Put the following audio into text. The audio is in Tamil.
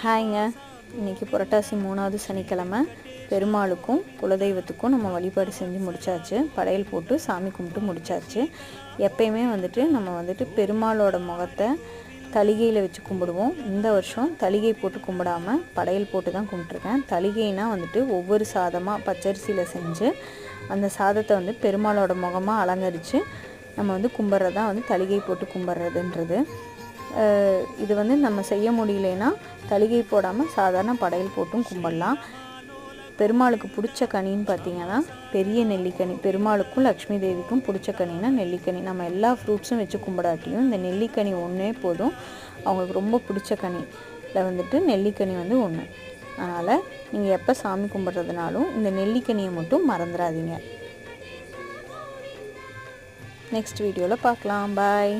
ஹாய்ங்க. இன்றைக்கி புரட்டாசி மூணாவது சனிக்கிழமை. பெருமாளுக்கும் குலதெய்வத்துக்கும் நம்ம வழிபாடு செஞ்சு முடித்தாச்சு படையல் போட்டு சாமி கும்பிட்டு முடிச்சாச்சு. எப்பயுமே வந்துட்டு நம்ம வந்துட்டு பெருமாளோட முகத்தை தலிகையில் வச்சு கும்பிடுவோம். இந்த வருஷம் தலிகை போட்டு கும்பிடாம படையல் போட்டு தான் கும்பிட்ருக்கேன் தலிகைனா வந்துட்டு ஒவ்வொரு சாதமாக பச்சரிசியில் செஞ்சு அந்த சாதத்தை வந்து பெருமாளோட முகமாக அலங்கரித்து நம்ம வந்து கும்பிட்றது தான் வந்து தலிகை போட்டு கும்பிட்றதுன்றது. இது வந்து நம்ம செய்ய முடியலனா தலிகை போடாமல் சாதாரண படையல் போட்டும் கும்பிடலாம். பெருமாளுக்கு பிடிச்ச கனின்னு பார்த்தீங்கன்னா பெரிய நெல்லிக்கனி. பெருமாளுக்கும் லக்ஷ்மி தேவிக்கும் பிடிச்ச கனினா நெல்லிக்கனி. நம்ம எல்லா ஃப்ரூட்ஸும் வச்சு கும்பிடாட்டியும் இந்த நெல்லிக்கனி ஒன்றே போதும். அவங்களுக்கு ரொம்ப பிடிச்ச கனியில் வந்துட்டு நெல்லிக்கனி வந்து ஒன்று அதனால் நீங்கள் எப்போ சாமி கும்பிட்றதுனாலும் இந்த நெல்லிக்கனியை மட்டும் மறந்துடாதீங்க. நெக்ஸ்ட் வீடியோவில் பார்க்கலாம் பாய்